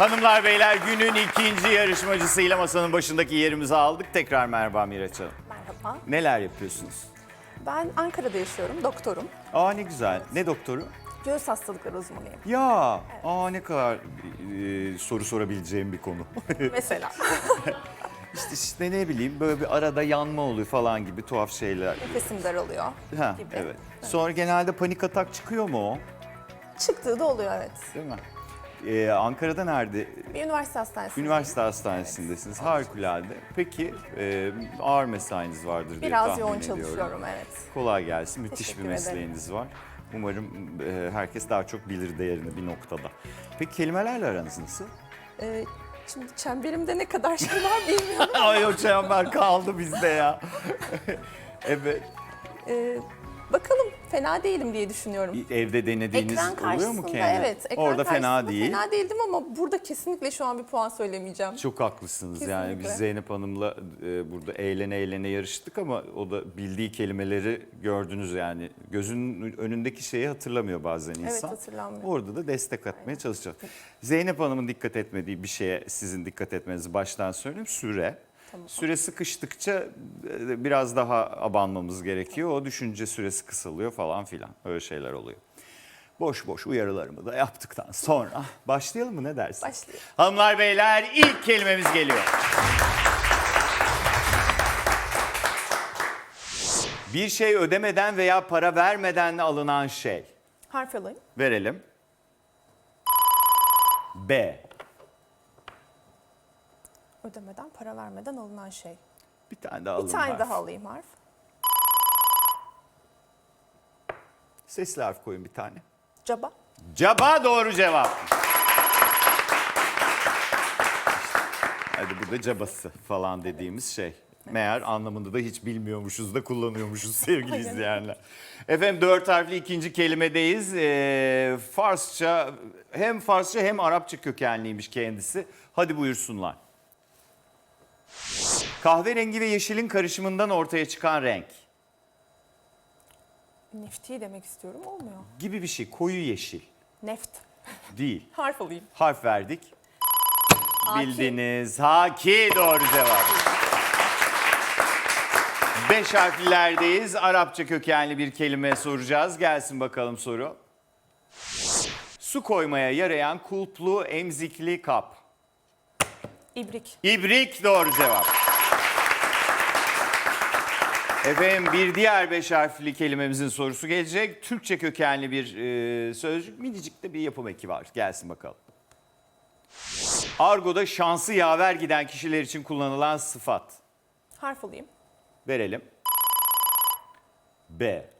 Hanımlar beyler günün ikinci yarışmacısıyla masanın başındaki yerimizi aldık. Tekrar merhaba Miraç Hanım. Merhaba. Neler yapıyorsunuz? Ben Ankara'da yaşıyorum, doktorum. Aa ne güzel. Ne doktoru? Göğüs hastalıkları uzmanıyım. Ya, aa ne kadar e, soru sorabileceğim bir konu. Mesela işte, işte ne bileyim böyle bir arada yanma oluyor falan gibi tuhaf şeyler. nefesim daralıyor Ha, gibi. evet. Sonra genelde panik atak çıkıyor mu o? Çıktığı da oluyor evet. Değil mi? Ee, Ankara'da nerede? Bir üniversite hastanesinde. Üniversite hastanesindesiniz. Harikulade. Peki e, ağır mesainiz vardır diye Biraz tahmin yoğun ediyorum. çalışıyorum evet. Kolay gelsin. Müthiş Teşekkür bir ederim. mesleğiniz var. Umarım e, herkes daha çok bilir değerini bir noktada. Peki kelimelerle aranız nasıl? Ee, şimdi çemberimde ne kadar şey var bilmiyorum. Ay o çember kaldı bizde ya. evet. Ee, bakalım fena değilim diye düşünüyorum. Evde denediğiniz Ekran oluyor mu karşısında kendi? evet. Ekran Orada fena karşısında değil. Fena değildim ama burada kesinlikle şu an bir puan söylemeyeceğim. Çok haklısınız yani biz Kesinlikle. Zeynep Hanım'la e, burada eğlene eğlene yarıştık ama o da bildiği kelimeleri gördünüz yani. Gözünün önündeki şeyi hatırlamıyor bazen insan. hatırlamıyor. Orada da destek atmaya çalışacağız. Zeynep Hanım'ın dikkat etmediği bir şeye sizin dikkat etmenizi baştan söyleyeyim. Süre. Süre sıkıştıkça e, biraz daha abanmamız gerekiyor. O düşünce süresi kısalıyor falan filan. Öyle şeyler oluyor. Boş boş uyarılarımı da yaptıktan sonra başlayalım mı ne dersin? Başlayalım. Hanımlar beyler ilk kelimemiz geliyor. Bir şey ödemeden veya para vermeden alınan şey. Harf alayım. Verelim. B. Ödemeden, para vermeden alınan şey. Bir tane daha alın. Bir tane harf. daha alayım harf. Sesli harf koyun bir tane. Caba. Caba doğru cevap. Hadi bu da cabası falan dediğimiz şey. Meğer anlamında da hiç bilmiyormuşuz da kullanıyormuşuz sevgili izleyenler. Efendim dört harfli ikinci kelimedeyiz. Ee, Farsça hem Farsça hem Arapça kökenliymiş kendisi. Hadi buyursunlar. Kahverengi ve yeşilin karışımından ortaya çıkan renk Nefti demek istiyorum olmuyor. gibi bir şey. Koyu yeşil Neft. değil. Harf alayım. Harf verdik. Haki. Bildiniz. Haki doğru cevap. Beş harflilerdeyiz. Arapça kökenli bir kelime soracağız. Gelsin bakalım soru. Su koymaya yarayan kulplu emzikli kap. İbrik. İbrik doğru cevap. Efendim bir diğer beş harfli kelimemizin sorusu gelecek. Türkçe kökenli bir e, sözcük. Minicik de bir yapım eki var. Gelsin bakalım. Argo'da şansı yaver giden kişiler için kullanılan sıfat. Harf alayım. Verelim. B.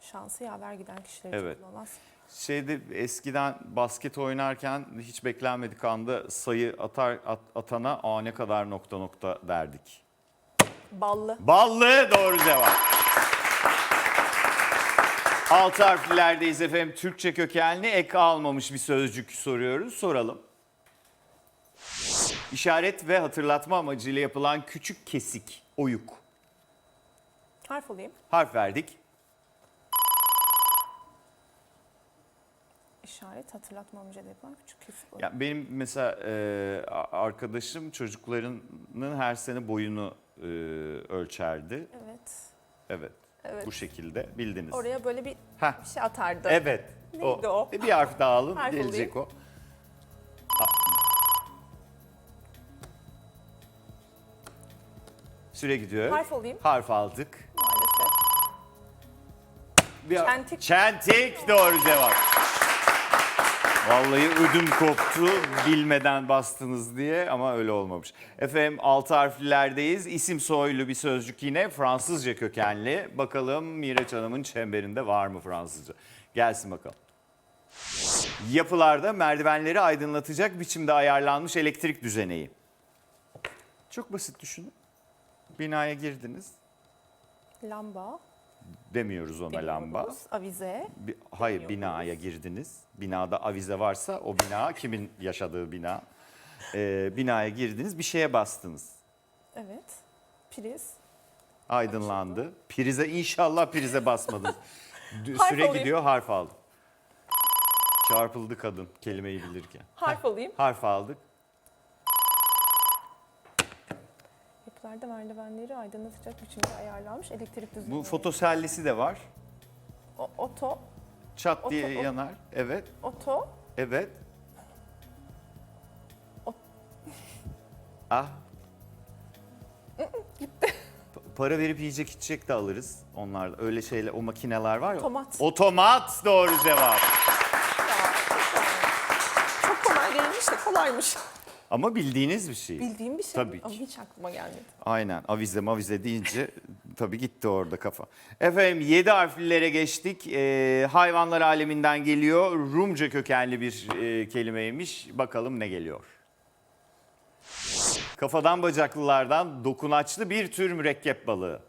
Şansı yaver giden kişiler Evet. için kullanılan. Şeyde eskiden basket oynarken hiç beklenmedik anda sayı atar at- atana aa ne kadar nokta nokta derdik. Ballı. Ballı doğru cevap. Altı harflilerdeyiz efendim. Türkçe kökenli ek almamış bir sözcük soruyoruz. Soralım. İşaret ve hatırlatma amacıyla yapılan küçük kesik, oyuk. Harf alayım. Harf verdik. İşaret hatırlatma amacıyla yapılan küçük kesik. Ya benim mesela e, arkadaşım çocuklarının her sene boyunu e, ölçerdi. Evet. Evet. Evet. Bu şekilde bildiniz. Oraya böyle bir, Heh. bir şey atardı. Evet. Neydi o? Bir harf daha alın. Harf gelecek o. Süre gidiyor. Harf alayım. Harf aldık. Maalesef. Bir Çentik. Çentik doğru cevap. Vallahi ödüm koptu bilmeden bastınız diye ama öyle olmamış. Efendim altı harflilerdeyiz. İsim soylu bir sözcük yine Fransızca kökenli. Bakalım Miraç Hanım'ın çemberinde var mı Fransızca? Gelsin bakalım. Yapılarda merdivenleri aydınlatacak biçimde ayarlanmış elektrik düzeneği. Çok basit düşünün. Binaya girdiniz. Lamba. Demiyoruz ona lamba. Avize. Bir- hayır binaya girdiniz. Binada avize varsa o bina kimin yaşadığı bina. Ee, binaya girdiniz bir şeye bastınız. Evet. Priz. Aydınlandı. Prize inşallah prize basmadınız. Harf Süre alayım. gidiyor harf aldım. Çarpıldı kadın kelimeyi bilirken. Harf alayım. Harf aldık. Yapılarda merdivenleri aydınlatacak biçimde ayarlanmış elektrik düzeni. Bu fotosellisi de var. O- oto, Çat diye Oto- yanar. Evet. oto, Evet. O- Ah. Pa- Para verip yiyecek içecek de alırız. Onlar öyle şeyler o makineler var ya. Otomat. Otomat doğru cevap. çok kolay değilmiş de kolaymış. Ama bildiğiniz bir şey. Bildiğim bir şey Tabii ama ki. hiç aklıma gelmedi. Aynen avize mavize deyince tabii gitti orada kafa. Efendim 7 harflilere geçtik. Ee, hayvanlar aleminden geliyor. Rumca kökenli bir e, kelimeymiş. Bakalım ne geliyor. Kafadan bacaklılardan dokunaçlı bir tür mürekkep balığı.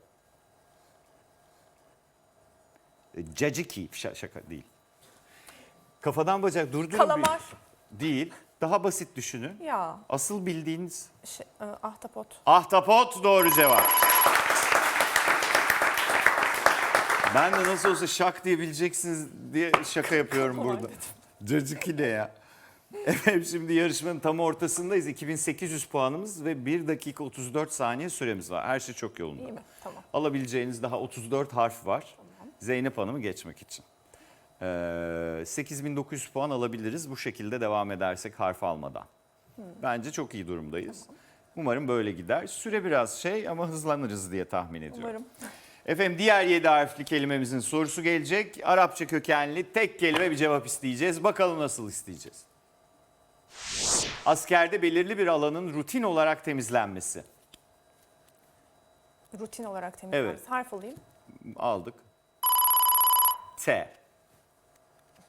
E, Caciki şaka değil. Kafadan bacak durdurun. bir- Kalamar. Değil. Daha basit düşünün. Ya, Asıl bildiğiniz şey, e, ahtapot. Ahtapot doğru cevap. Ben de nasıl olsa şak diye bileceksiniz diye şaka yapıyorum burada. Cacık ne ya? Efendim şimdi yarışmanın tam ortasındayız. 2800 puanımız ve 1 dakika 34 saniye süremiz var. Her şey çok yolunda. İyi mi? Tamam. Alabileceğiniz daha 34 harf var. Zeynep Hanım'ı geçmek için. Ee, 8900 puan alabiliriz bu şekilde devam edersek harf almadan. Bence çok iyi durumdayız. Umarım böyle gider. Süre biraz şey ama hızlanırız diye tahmin ediyorum. Umarım. Efendim diğer 7 harfli kelimemizin sorusu gelecek. Arapça kökenli tek kelime bir cevap isteyeceğiz. Bakalım nasıl isteyeceğiz. Askerde belirli bir alanın rutin olarak temizlenmesi. Rutin olarak temizlenmesi. Evet. Harf alayım. Aldık. T.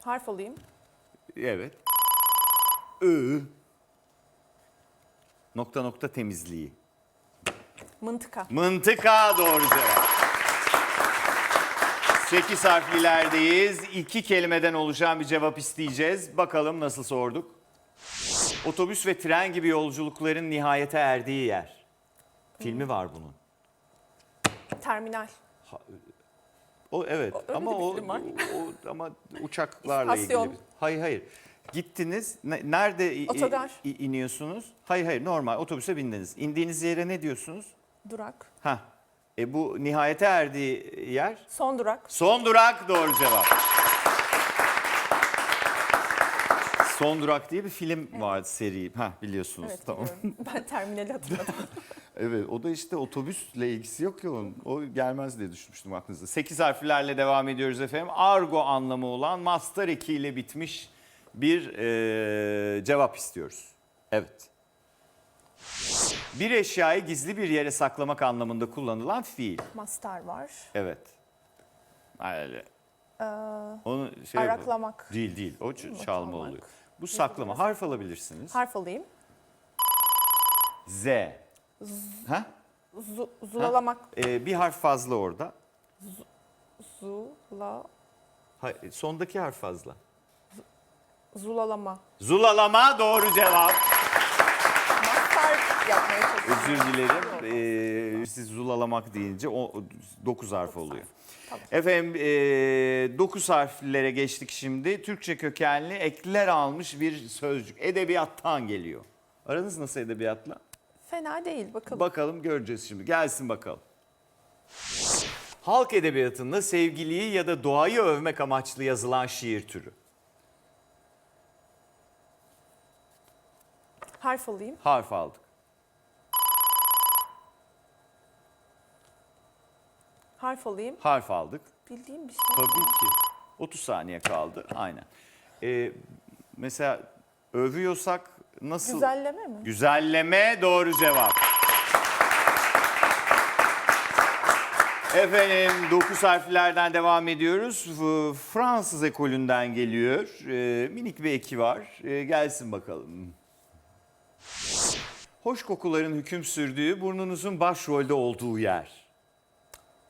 Harf alayım. Evet. I. Nokta nokta temizliği. Mıntıka. Mıntıka doğru cevap. 8 harflilerdeyiz. İki kelimeden oluşan bir cevap isteyeceğiz. Bakalım nasıl sorduk. Otobüs ve tren gibi yolculukların nihayete erdiği yer. Filmi var bunun. Terminal. O evet öyle ama o, o- ama uçaklarla İstasyon. ilgili. Hayır hayır. Gittiniz. ne- Nerede i- iniyorsunuz? Hayır hayır normal otobüse bindiniz. İndiğiniz yere ne diyorsunuz? Durak. Ha. E bu nihayete erdiği yer Son durak. Son durak doğru cevap. Son durak diye bir film vardı seri. Ha biliyorsunuz. Evet tamam. biliyorum. Ben terminali hatırladım. Evet o da işte otobüsle ilgisi yok ya onun. O gelmez diye düşünmüştüm aklınızda. 8 harflerle devam ediyoruz efendim. Argo anlamı olan master eki ile bitmiş bir eee, cevap istiyoruz. Evet. Bir eşyayı gizli bir yere saklamak anlamında kullanılan fiil. Mastar var. Evet. Öyle. Ee, Onu şey araklamak. Değil değil. O ç- çalma almak. oluyor. Bu saklama. Harf alabilirsiniz. Harf alayım. Z. Ha? Zu, zulalamak. Ee, bir harf fazla orada. Zula, Hayır, sondaki harf fazla. zulalama. Zulalama doğru cevap. Mastar yapmaya çalışıyorum. Özür dilerim. Ee, siz zulalamak deyince o 9 harf oluyor. Tamam. Efendim 9 harflere geçtik şimdi. Türkçe kökenli ekler almış bir sözcük. Edebiyattan geliyor. Aranız nasıl edebiyatla? Fena değil bakalım. Bakalım göreceğiz şimdi. Gelsin bakalım. Halk edebiyatında sevgiliyi ya da doğayı övmek amaçlı yazılan şiir türü. Harf alayım. Harf aldık. Harf alayım. Harf aldık. Bildiğim bir şey. Tabii ki. 30 saniye kaldı. Aynen. Ee, mesela övüyorsak nasıl? Güzelleme mi? Güzelleme doğru cevap. Efendim 9 harflerden devam ediyoruz. F- Fransız ekolünden geliyor. Ee, minik bir eki var. Ee, gelsin bakalım. Hoş kokuların hüküm sürdüğü burnunuzun başrolde olduğu yer.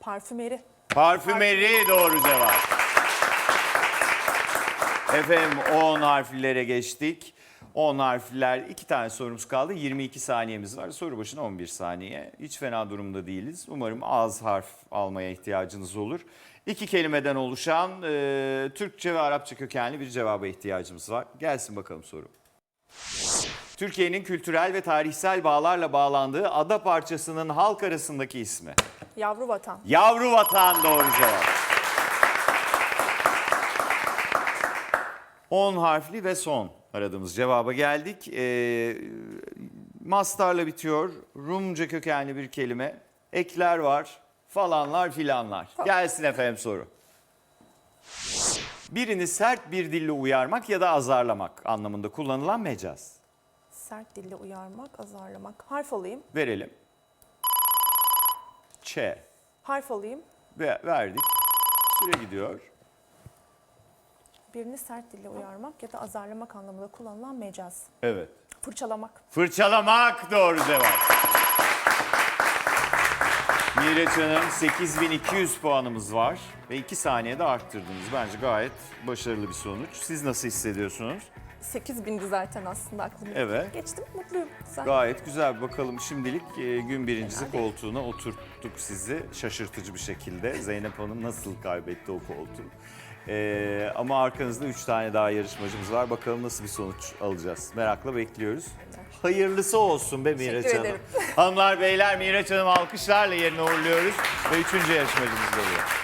Parfümeri. Parfümeri doğru cevap. Efendim 10 harflere geçtik. 10 harfler iki tane sorumuz kaldı. 22 saniyemiz var. Soru başına 11 saniye. Hiç fena durumda değiliz. Umarım az harf almaya ihtiyacınız olur. İki kelimeden oluşan e, Türkçe ve Arapça kökenli bir cevaba ihtiyacımız var. Gelsin bakalım soru. Türkiye'nin kültürel ve tarihsel bağlarla bağlandığı ada parçasının halk arasındaki ismi. Yavru vatan. Yavru vatan doğru cevap. 10 harfli ve son aradığımız cevaba geldik. Ee, mastarla bitiyor. Rumca kökenli bir kelime. Ekler var. Falanlar filanlar. Gelsin efendim soru. Birini sert bir dille uyarmak ya da azarlamak anlamında kullanılan mecaz. Sert dille uyarmak, azarlamak. Harf alayım. Verelim. Ç. Harf alayım. Ve verdik. Süre gidiyor. Birini sert dille uyarmak ya da azarlamak anlamında kullanılan mecaz. Evet. Fırçalamak. Fırçalamak doğru cevap. Miraç Hanım 8200 puanımız var ve 2 saniyede arttırdınız. Bence gayet başarılı bir sonuç. Siz nasıl hissediyorsunuz? 8000'di zaten aslında aklımda. Evet. Geçtim, mutluyum. Güzel. Gayet güzel. Bakalım şimdilik e, gün birincisi koltuğuna oturttuk sizi şaşırtıcı bir şekilde. Zeynep Hanım nasıl kaybetti o koltuğu? E, ama arkanızda 3 tane daha yarışmacımız var. Bakalım nasıl bir sonuç alacağız. Merakla bekliyoruz. Hayırlısı olsun be Miraç Teşekkür Hanım. ederim. Hanımlar beyler Miraç Hanım alkışlarla yerine uğurluyoruz ve üçüncü yarışmacımız geliyor.